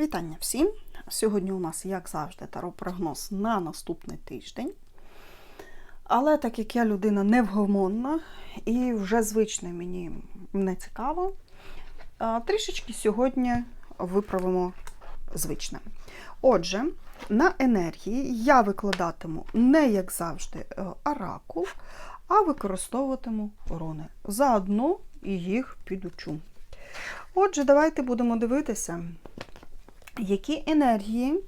Вітання всім! Сьогодні у нас, як завжди, таро-прогноз на наступний тиждень. Але так як я людина невгомонна і вже звичне мені не цікаво, трішечки сьогодні виправимо звичне. Отже, на енергії я викладатиму не як завжди е, оракул, а використовуватиму руни. Заодно і їх підучу. Отже, давайте будемо дивитися, які енергії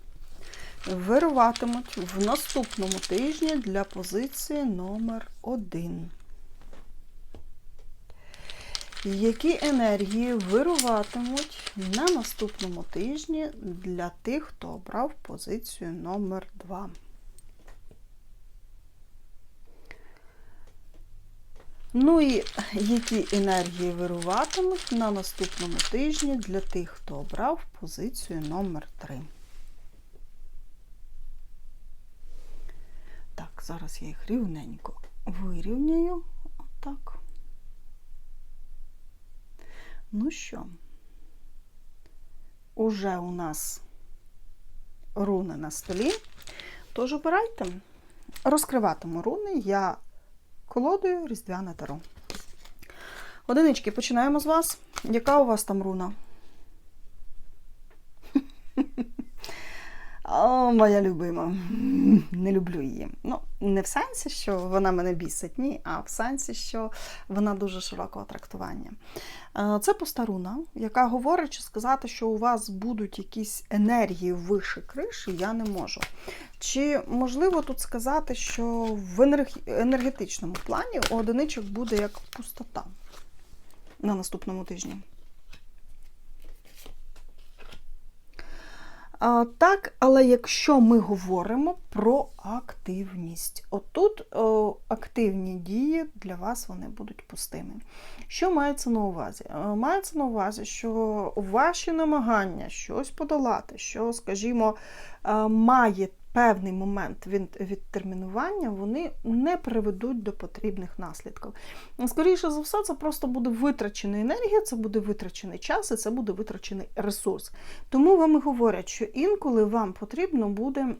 вируватимуть в наступному тижні для позиції номер 1 Які енергії вируватимуть на наступному тижні для тих, хто обрав позицію номер 2 Ну і які енергії вируватимуть на наступному тижні для тих, хто обрав позицію номер 3 Так, зараз я їх рівненько вирівняю. Отак. Ну що, уже у нас руни на столі. Тож обирайте. Розкриватиму руни я колодою Різдвяне Таро. Одинички, починаємо з вас. Яка у вас там руна? Моя любима. Не люблю її. Ну, не в сенсі, що вона мене бісить, ні, а в сенсі, що вона дуже широкого трактування. Е, Це пуста руна, яка говорить, чи сказати, що у вас будуть якісь енергії вище криші, я не можу. Чи можливо тут сказати, що в енергетичному плані у одиничок буде як пустота на наступному тижні? А, так, але якщо ми говоримо про активність, отут о, активні дії для вас вони будуть пустими. Що мається на увазі? Е, Мається на увазі, що ваші намагання щось подолати, що, скажімо, е, має певний момент від, відтермінування, вони не приведуть до потрібних наслідків. Скоріше за все, це просто буде витрачена енергія, це буде витрачений час і це буде витрачений ресурс. Тому вам і говорять, що інколи вам потрібно буде.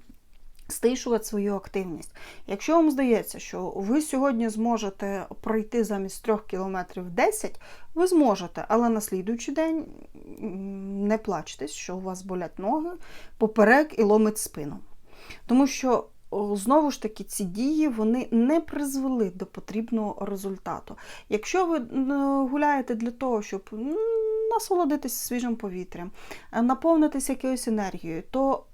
Стишувати свою активність. Якщо вам здається, що ви сьогодні зможете пройти замість 3 кілометрів 10, ви зможете, але на слідуючий день не плачтесь, що у вас болять ноги, поперек і ломить спину. Тому що знову ж таки ці дії вони не призвели до потрібного результату. Якщо ви гуляєте для того, щоб м, насолодитись свіжим повітрям, е, наповнитись якоюсь енергією, то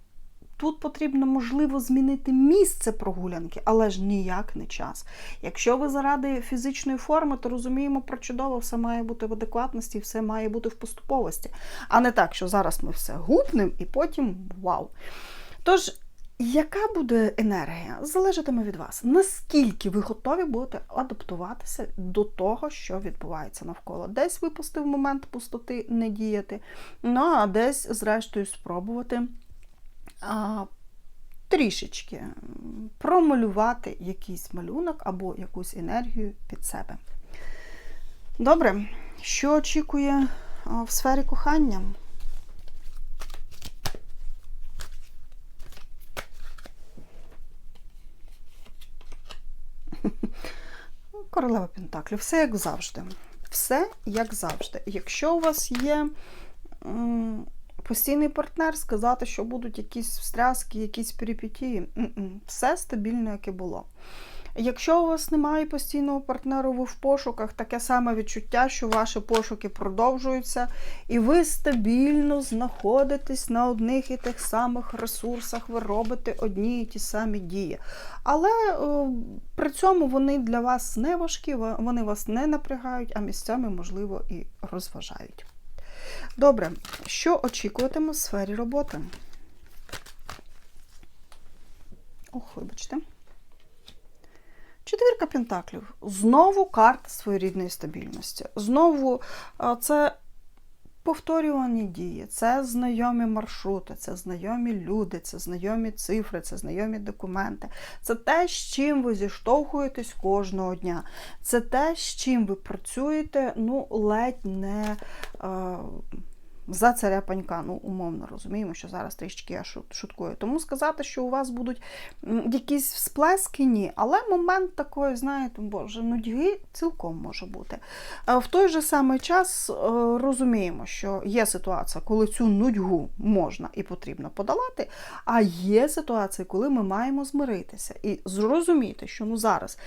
тут потрібно, можливо, змінити місце прогулянки, але ж ніяк не час. Якщо ви заради фізичної форми, то розуміємо про чудово, все має бути в адекватності, все має бути в поступовості, а не так, що зараз ми все гупнемо і потім вау. Тож. Яка буде енергія, залежатиме від вас. Наскільки ви готові будете адаптуватися до того, що відбувається навколо. Десь випустив момент пустоти не діяти, ну а десь, зрештою, спробувати а, трішечки промалювати якийсь малюнок або якусь енергію під себе. Добре, що очікує в сфері кохання? Королева Пентаклів. Все як завжди. Все як завжди. Якщо у вас є постійний партнер, сказати, що будуть якісь встряски, якісь перипетії, все стабільно, як і було. Якщо у вас немає постійного партнеру, ви в пошуках, таке саме відчуття, що ваші пошуки продовжуються, і ви стабільно знаходитесь на одних і тих самих ресурсах, ви робите одні і ті самі дії. Але е, при цьому вони для вас не важкі, вони вас не напрягають, а місцями, можливо, і розважають. Добре, що очікуватиме в сфері роботи? Ох, вибачте. Четвірка пентаклів. Знову карта своєрідної стабільності. Знову це повторювані дії, це знайомі маршрути, це знайомі люди, це знайомі цифри, це знайомі документи. Це те, з чим ви зіштовхуєтесь кожного дня. Це те, з чим ви працюєте, ну, ледь не. Е, за царя панька, ну, умовно розуміємо, що зараз трішки я шуткую. Тому сказати, що у вас будуть якісь всплески, ні. Але момент такої, знаєте, боже, нудьги цілком може бути. Е, В той же самий час е, розуміємо, що є ситуація, коли цю нудьгу можна і потрібно подолати, а є ситуації, коли ми маємо змиритися і зрозуміти, що ну зараз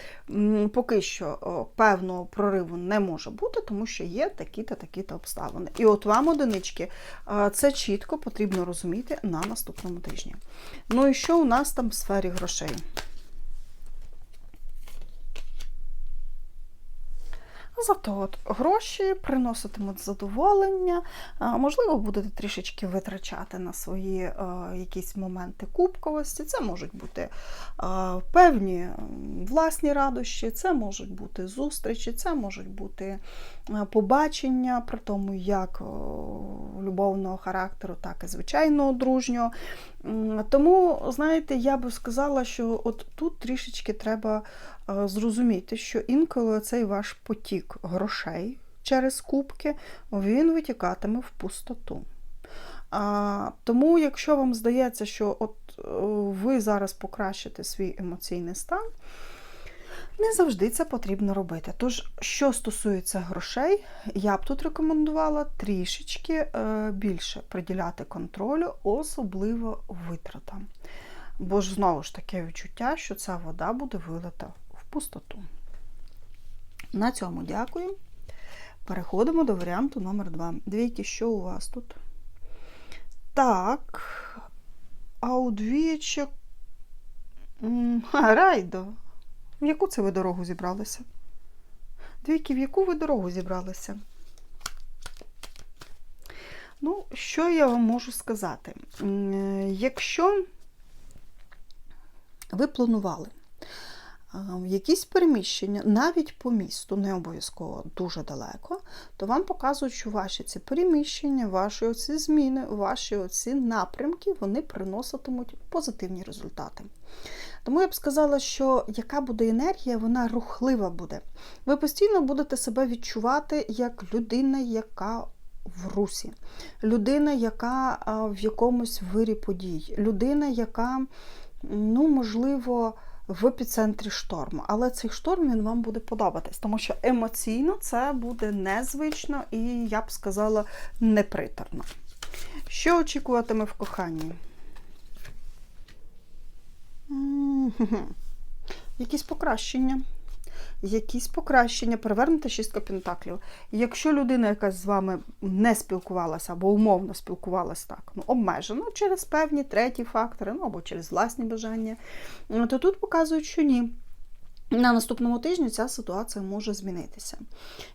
поки що певного прориву не може бути, тому що є такі-то такі-то обставини. І от вам, одинички, е, це чітко потрібно розуміти на наступному тижні. Ну і що у нас там в сфері грошей? Зато от гроші приноситимуть задоволення, можливо, будете трішечки витрачати на свої е, якісь моменти кубковості. Це можуть бути е, певні власні радощі, це можуть бути зустрічі, це можуть бути побачення при тому, як любовного характеру, так і звичайного дружнього. Тому, знаєте, я би сказала, що от тут трішечки треба е, зрозуміти, що інколи цей ваш потік грошей через кубки він витікатиме в пустоту. А, тому, якщо вам здається, що от е, ви зараз покращите свій емоційний стан, не завжди це потрібно робити. Тож, що стосується грошей, я б тут рекомендувала трішечки е, більше приділяти контролю, особливо витратам. Бо ж знову ж таке відчуття, що ця вода буде вилита в пустоту. На цьому дякую. Переходимо до варіанту номер 2. Двійки, що у вас тут? Так. А у двічок. Райдо. В яку це ви дорогу зібралися? Двійки, в яку ви дорогу зібралися? Ну, що я вам можу сказати? Якщо ви планували якісь переміщення, навіть по місту, не обов'язково дуже далеко, то вам показують, що ваші ці переміщення, ваші оці зміни, ваші оці напрямки, вони приноситимуть позитивні результати. Тому я б сказала, що яка буде енергія, вона рухлива буде. Ви постійно будете себе відчувати як людина, яка в русі, людина, яка в якомусь вирі подій, людина, яка, ну, можливо, в епіцентрі шторму. Але цей шторм він вам буде подобатись, тому що емоційно це буде незвично і, я б сказала, неприторно. Що очікуватиме в коханні? Якісь покращення. Якісь покращення, перевернута шістка пентаклів. Якщо людина якась з вами не спілкувалася або умовно спілкувалася так, ну, обмежено через певні треті фактори, ну або через власні бажання, то тут показують, що ні. На наступному тижні ця ситуація може змінитися.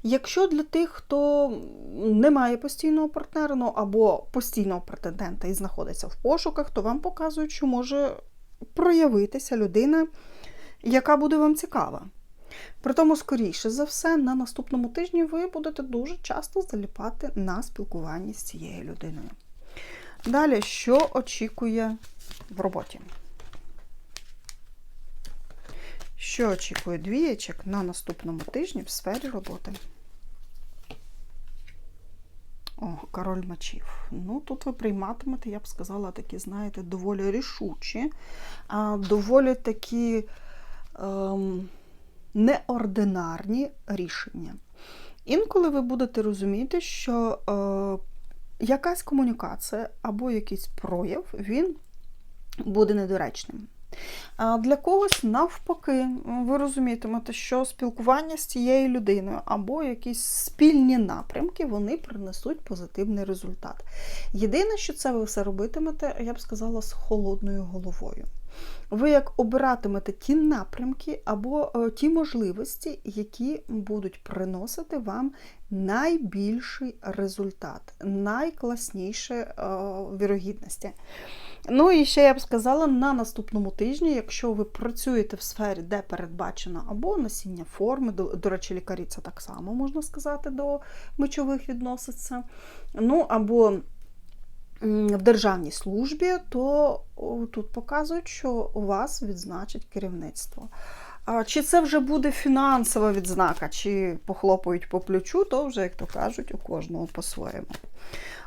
Якщо для тих, хто не має постійного партнера, ну або постійного претендента і знаходиться в пошуках, то вам показують, що може проявитися людина, яка буде вам цікава. Притому, скоріше за все, на наступному тижні ви будете дуже часто заліпати на спілкуванні з цією людиною. Далі, що очікує в роботі? Що очікує двієчок на наступному тижні в сфері роботи? О, король мечів. Ну, тут ви прийматимете, я б сказала, такі, знаєте, доволі рішучі, а, доволі такі ем, неординарні рішення. Інколи ви будете розуміти, що е, якась комунікація або якийсь прояв він буде недоречним. А Для когось, навпаки, ви розумітимете, що спілкування з цією людиною або якісь спільні напрямки вони принесуть позитивний результат. Єдине, що це ви все робитимете, я б сказала, з холодною головою. Ви як обиратимете ті напрямки або е, ті можливості, які будуть приносити вам найбільший результат, найкласніше е, вірогідності. Ну і ще я б сказала, на наступному тижні, якщо ви працюєте в сфері, де передбачено або носіння форми, до, до речі, лікарі це так само можна сказати, до мечових відноситься, ну або в державній службі, то тут показують, що у вас відзначить керівництво. Чи це вже буде фінансова відзнака, чи похлопають по плечу, то вже, як то кажуть, у кожного по-своєму.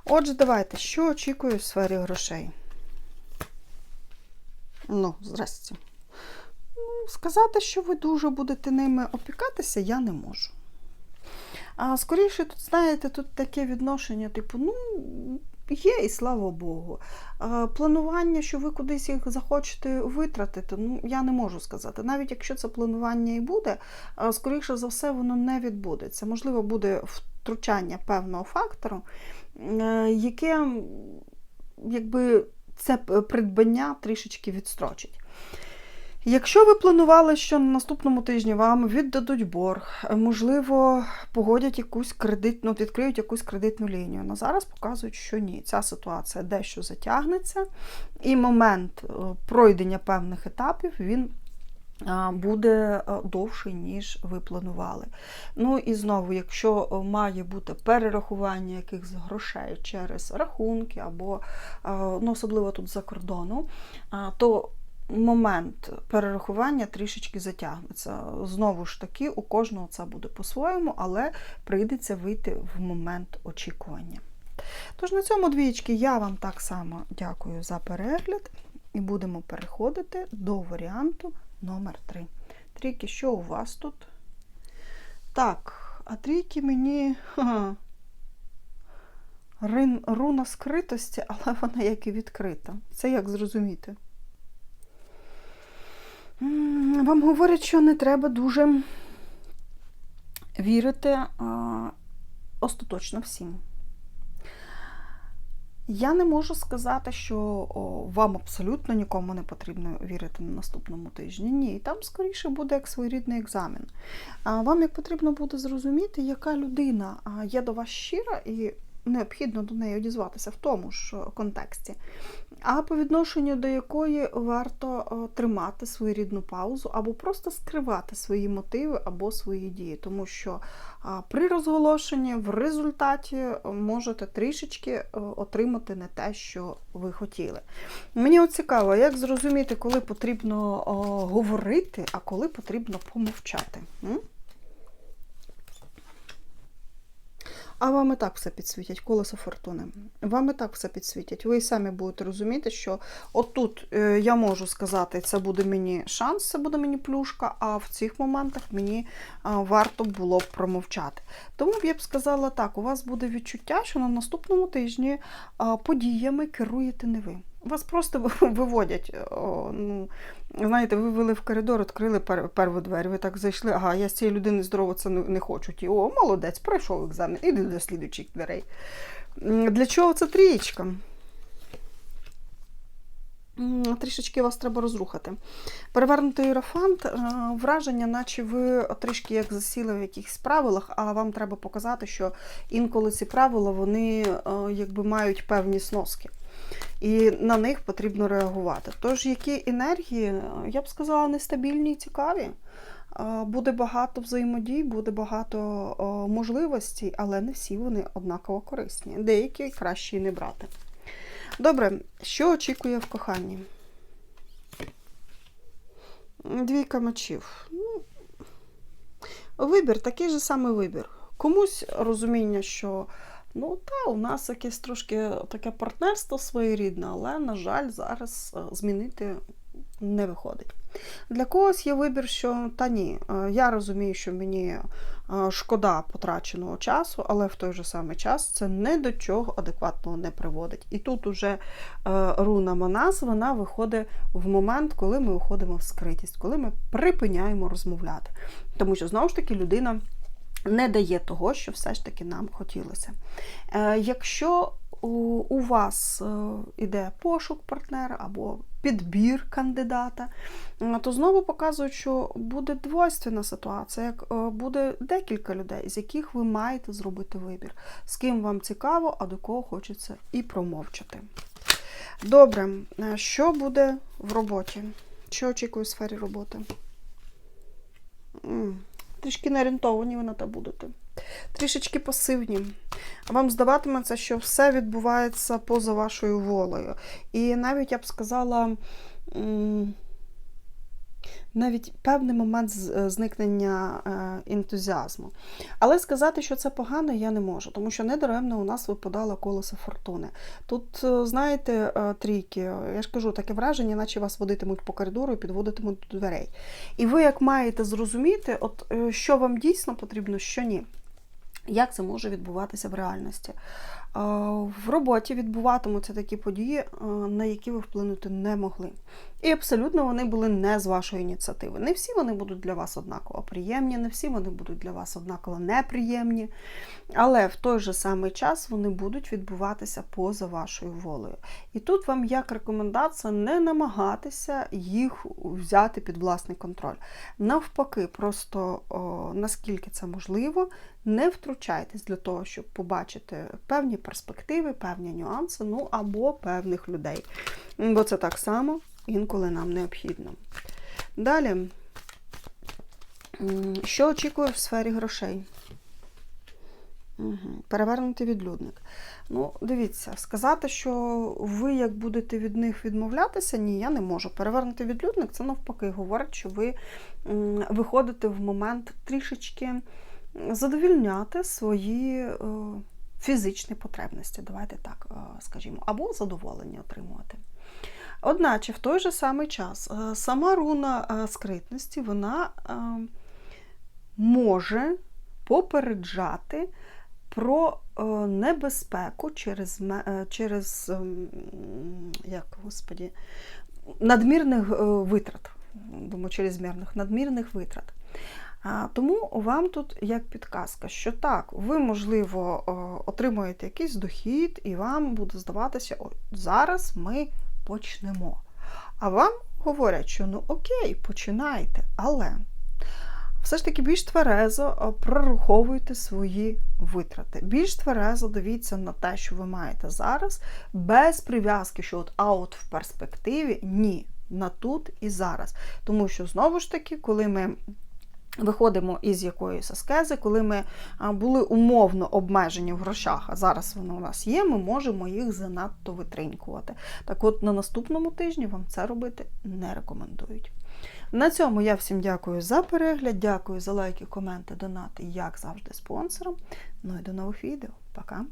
Отже, давайте, що очікую в сфері грошей? Ну, здрасте. Сказати, що ви дуже будете ними опікатися, я не можу. А скоріше, тут, знаєте, тут таке відношення, типу, ну, є і слава Богу. Планування, що ви кудись їх захочете витратити, ну, я не можу сказати. Навіть якщо це планування і буде, скоріше за все, воно не відбудеться. Можливо, буде втручання певного фактору, е, яке якби це придбання трішечки відстрочить. Якщо ви планували, що на наступному тижні вам віддадуть борг, можливо, погодять якусь кредитну, відкриють якусь кредитну лінію. На зараз показують, що ні. Ця ситуація дещо затягнеться, і момент е, пройдення певних етапів він буде е, довший, ніж ви планували. Ну і знову, якщо е, має бути перерахування якихось грошей через рахунки, або ну, особливо тут за кордону, то момент перерахування трішечки затягнеться. Знову ж таки, у кожного це буде по-своєму, але прийдеться вийти в момент очікування. Тож на цьому двічки я вам так само дякую за перегляд, і будемо переходити до варіанту номер 3. Трійки, що у вас тут? Так, а трійки мені. Рин, руна скритості, але вона як і відкрита. Це як зрозуміти? Вам говорять, що не треба дуже вірити а, остаточно всім. Я не можу сказати, що вам абсолютно нікому не потрібно вірити на наступному тижні. Ні, там скоріше буде як своєрідний екзамен. Вам як потрібно буде зрозуміти, яка людина є до вас щира і необхідно до неї одізватися в тому ж контексті а по відношенню до якої варто тримати своєрідну паузу, або просто скривати свої мотиви або свої дії, тому що при розголошенні в результаті можете трішечки отримати не те, що ви хотіли. Мені от цікаво, як зрозуміти, коли потрібно говорити, а коли потрібно помовчати. А вам і так все підсвітять, колесо фортуни. Вам і так все підсвітять. Ви самі будете розуміти, що отут е, я можу сказати, це буде мені шанс, це буде мені плюшка, а в цих моментах мені варто було б промовчати. Тому б я б сказала так: у вас буде відчуття, що на наступному тижні подіями керуєте не ви. Вас просто виводять. О, ну, Знаєте, ви ввели в коридор, відкрили перву двері, ви так зайшли, ага, я з цієї людини здорово це не хочу. Ті, О, молодець, пройшов екзамен, іди до слідуючих дверей. Для чого це трієчка? Трішечки вас треба розрухати. Перевернутий іерофант, е, враження, наче ви трішки як засіли в якихось правилах, а вам треба показати, що інколи ці правила вони е, якби мають певні сноски і на них потрібно реагувати. Тож, які енергії, я б сказала, нестабільні і цікаві. Буде багато взаємодій, буде багато можливостей, але не всі вони однаково корисні. Деякі краще і не брати. Добре, що очікує в коханні? Двійка мечів. Ну, вибір, такий же самий вибір. Комусь розуміння, що Ну, та, у нас якесь трошки таке партнерство своєрідне, але, на жаль, зараз е, змінити не виходить. Для когось є вибір, що та ні, е, я розумію, що мені е, шкода потраченого часу, але в той же самий час це не до чого адекватного не приводить. І тут уже руна Манас, вона виходить в момент, коли ми виходимо в скритість, коли ми припиняємо розмовляти. Тому що, знову ж таки, людина не дає того, що все ж таки нам хотілося. Е, якщо у вас е, іде пошук партнера або підбір кандидата, е, то знову показують, що буде двойственна ситуація, як буде декілька людей, з яких ви маєте зробити вибір, з ким вам цікаво, а до кого хочеться і промовчати. Добре, що буде в роботі? Що очікую в сфері роботи? Трішки не орієнтовані ви на те будете. Трішечки пасивні. Вам здаватиметься, що все відбувається поза вашою волею. І навіть я б сказала, навіть певний момент е, зникнення е, ентузіазму. Але сказати, що це погано, я не можу, тому що недаремно у нас випадало колесо фортуни. Тут, е, знаєте, трійки, я ж кажу, таке враження, наче вас водитимуть по коридору і підводитимуть до дверей. І ви як маєте зрозуміти, от що вам дійсно потрібно, що ні. Як це може відбуватися в реальності? В роботі відбуватимуться такі події, е, на які ви вплинути не могли. І абсолютно вони були не з вашої ініціативи. Не всі вони будуть для вас однаково приємні, не всі вони будуть для вас однаково неприємні. Але в той же самий час вони будуть відбуватися поза вашою волею. І тут вам як рекомендація не намагатися їх взяти під власний контроль. Навпаки, просто о, наскільки це можливо, не втручайтесь для того, щоб побачити певні перспективи, певні нюанси, ну або певних людей. Бо це так само інколи нам необхідно. Далі, що очікує в сфері грошей? Угу. Перевернутий відлюдник. Ну, дивіться, сказати, що ви як будете від них відмовлятися, ні, я не можу. Перевернутий відлюдник це навпаки говорить, що ви виходите в момент трішечки задовільняти свої е, фізичні потребності, давайте так е, скажімо, або задоволення отримувати. Одначе, в той же самий час е, сама руна е, скритності вона може попереджати про небезпеку через, через ем, як, господі, надмірних витрат. Думаю, чрезмірних надмірних витрат. Тому вам тут як підказка, що так, ви, можливо, отримуєте якийсь дохід, і вам буде здаватися, о, зараз ми почнемо. А вам говорять, що ну окей, починайте, але все ж таки більш тверезо прораховуйте свої витрати. Більш тверезо дивіться на те, що ви маєте зараз, без прив'язки, що от а от в перспективі ні, на тут і зараз. Тому що знову ж таки, коли ми виходимо із якоїсь аскези, коли ми були умовно обмежені в грошах, а зараз вони у нас є, ми можемо їх занадто витринькувати. Так от на наступному тижні вам це робити не рекомендують. На цьому я всім дякую за перегляд, дякую за лайки, коменти, донати, як завжди, спонсорам. Ну і до нових відео. Пока!